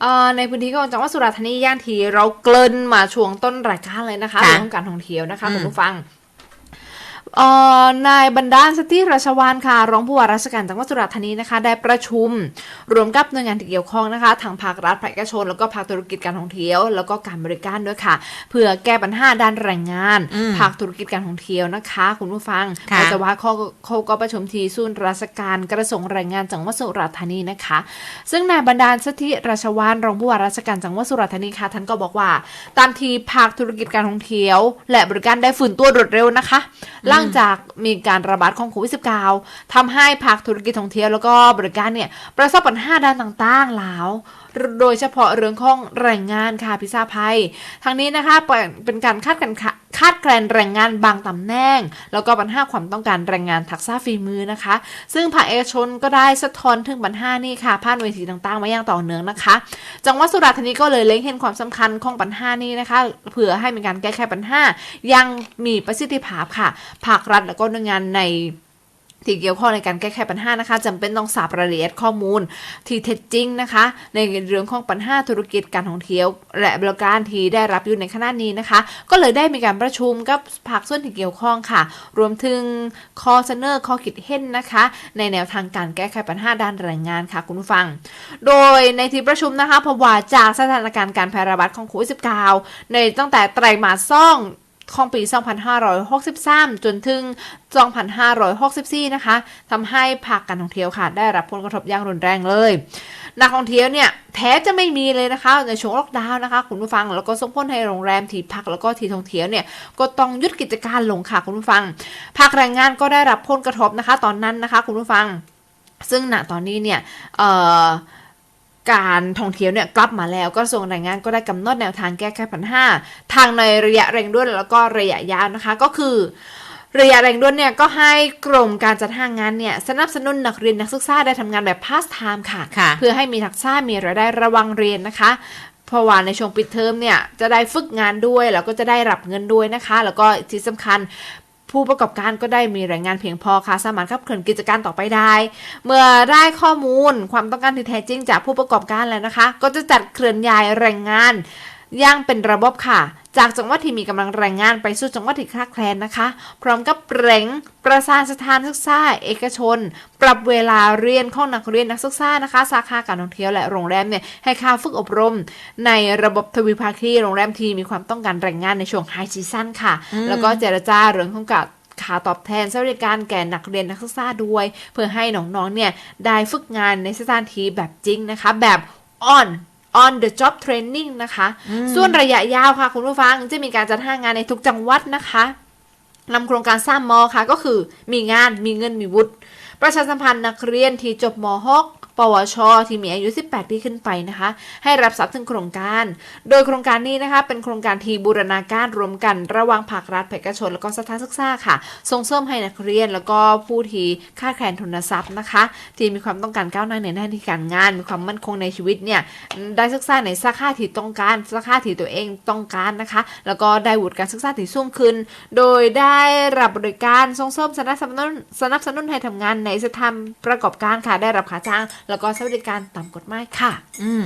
เอ่อในพื้นที่ของจังหวัดสุราษฎร์ธานีย่านทีเราเกริ่นมาช่วงต้นรายการเลยนะคะค่ะเรื่องของการท่องเที่ยวนะคะอืมคุณผู้ฟังเอ่อ นายบรรดาลสติราชวานค่ะ รองผู้ว่าราชการจังหวัดสุราษฎร์ธานีนะคะ ได้ประชุม รวมกับหน่วยงานที่เกี่ยวข้องนะคะทางภาครัฐภาคเอกชน แล้วก็ภาคธุรกิจการท่องเที่ยว แล้วก็การบริการด้วยค่ะ เพื่อแก้ปัญหาด้านแรงงานอืมภาคธุรกิจการท่องเที่ยวนะคะ คุณผู้ฟังค่ะปัสสาวะเขาเขาก็ประชุมที่ศูนย์ราชการกระทรวงแรงงานจังหวัดสุราษฎร์ธานีนะคะ ซึ่งนายบรรดาลสถิราชวานรองผู้ว่าราชการจังหวัดสุราษฎร์ธานีค่ะท่านก็บอกว่า ตามทีภาคธุรกิจการท่องเที่ยว และบริการได้ฟื้นตัวรวดเร็วนะคะหลังจากมีการระบาดของโควิด -19 ทำให้ภาคธุรกิจท่องเที่ยวแล้วก็บริการเนี่ยประสบปัญหาด้านต่างๆแล้วโดยเฉพาะเรื่องของแรงงานค่ะพิซซ่าภัยทางนี้นะคะเป็นการคาดกันค่ะคาดแคลนแรงงานบางตำแหน่ง แล้วก็ปัญหาความต้องการแรงงานทักษะฝีมือนะคะ ซึ่งภาคเอกชนก็ได้สะท้อนถึงปัญหานี่ค่ะผ่านเวทีต่างๆ มาอย่างต่อเนื่องนะคะ จังหวัดสุราษฎร์ธานีก็เลยเล็งเห็นความสำคัญของปัญหานี้นะคะเพื่อให้มีการแก้ไขปัญหายังมีประสิทธิภาพค่ะภาครัฐและก็หน่วยงานใน ที่เกี่ยวข้องในการแก้ไขปัญหานะคะจำเป็นต้องทราบรายละเอียดข้อมูลที่เท็จจริงนะคะ ในเรื่องของปัญหาธุรกิจการท่องเที่ยว และบริการที่ได้รับอยู่ในขณะนี้นะคะ ก็เลยได้มีการประชุมกับภาคส่วนที่เกี่ยวข้องค่ะ รวมถึงข้อเสนอข้อคิดเห็นนะคะ ในแนวทางการแก้ไขปัญหาด้านแรงงานค่ะคุณผู้ฟัง โดยในที่ประชุมนะคะพบว่าจากสถานการณ์การแพร่ระบาดของโควิด -19 ในตั้งแต่ไตรมาสซ่อง ของปี 2563 จนถึง 2564 นะคะทำให้ภาคการท่องเที่ยวค่ะ ได้รับผลกระทบอย่างรุนแรงเลย นักท่องเที่ยวเนี่ยแทบจะไม่มีเลยนะคะ ในช่วงล็อกดาวน์นะคะคุณผู้ฟังแล้วก็ส่งผลให้โรงแรมที่พักแล้วก็ที่ท่องเที่ยวเนี่ยก็ต้องยุดกิจการลงค่ะคุณผู้ฟังภาคแรงงานก็ได้รับผลกระทบนะคะ ตอนนั้นนะคะ คุณผู้ฟัง ซึ่งณตอนนี้เนี่ยเอ่อ การท่องเที่ยวเนี่ยกลับมาแล้วกระทรวงแรงงานก็ได้กำหนดแนวทางแก้ไขปัญหาทางในระยะเร่งด่วนแล้วก็ระยะยาวนะคะก็คือระยะเร่งด่วนเนี่ยก็ให้กรมการจัดหางานเนี่ยสนับสนุนนักเรียนนักศึกษาได้ทำงานแบบพาสไทม์ค่ะค่ะ เพื่อให้มีทักษะมีรายได้ระวังเรียนนะคะเพราะว่าในช่วงปิดเทอมเนี่ยจะได้ฝึกงานด้วยแล้วก็จะได้รับเงินด้วยนะคะ แล้วก็ที่สำคัญ ผู้ประกอบการก็ได้มีแรงงานเพียงพอค่ะ สามารถขับเคลื่อนกิจการต่อไปได้ เมื่อได้ข้อมูลความต้องการที่แท้จริงจากผู้ประกอบการแล้วนะคะ ก็จะจัดเคลื่อนย้ายแรงงาน ย่างเป็นระบบค่ะ จากจังหวัดที่มีกำลังแรงงานไปสู่จังหวัดที่คลาดแคลนนะคะ พร้อมกับเร่งประสานสถานศึกษาเอกชน ปรับเวลาเรียนของนักเรียนนักศึกษานะคะ สาขาการท่องเที่ยวและโรงแรมเนี่ยให้ค่าฝึกอบรม ในระบบทวิภาคีโรงแรมที่มีความต้องการแรงงานในช่วงไฮซีซั่นค่ะ แล้วก็เจรจาเรื่องของกับค่าตอบแทนสวัสดิการแก่นักเรียนนักศึกษาด้วย เพื่อให้น้องๆเนี่ยได้ฝึกงานในสถานที่แบบจริงนะคะ แบบ on on the job training นะคะ ส่วนระยะยาวค่ะ คุณผู้ฟังจะมีการจัดห้างานในทุกจังหวัดนะคะนำโครงการสร้างมอค่ะก็คือมีงานมีเงินมีวุฒิประชาสัมพันธ์นักเรียนที่จบม .6 ปวช ที่มีอายุ 18 ปีขึ้นไปนะคะ ให้รับทรัพย์ถึงโครงการ โดยโครงการนี้นะคะเป็นโครงการที่บูรณาการรวมกันระหว่างภาครัฐเอกชน แล้วก็สถานศึกษาค่ะ ส่งเสริมให้นักเรียน แล้วก็ผู้ที่คาดแคลนทุนทรัพย์นะคะ ที่มีความต้องการก้าวหน้าในหน้าที่การงาน มีความมั่นคงในชีวิตเนี่ยได้ศึกษาในสาขาที่ต้องการสาขาที่ตัวเองต้องการนะคะ แล้วก็ได้วุฒิการศึกษาที่สูงขึ้น โดยได้รับบริการส่งเสริมสนับสนุนสนับสนุนให้ทำงานในสถานประกอบการค่ะได้รับค่าจ้างแล้วก็สวัสดิการตามกฎหมายค่ะ อืม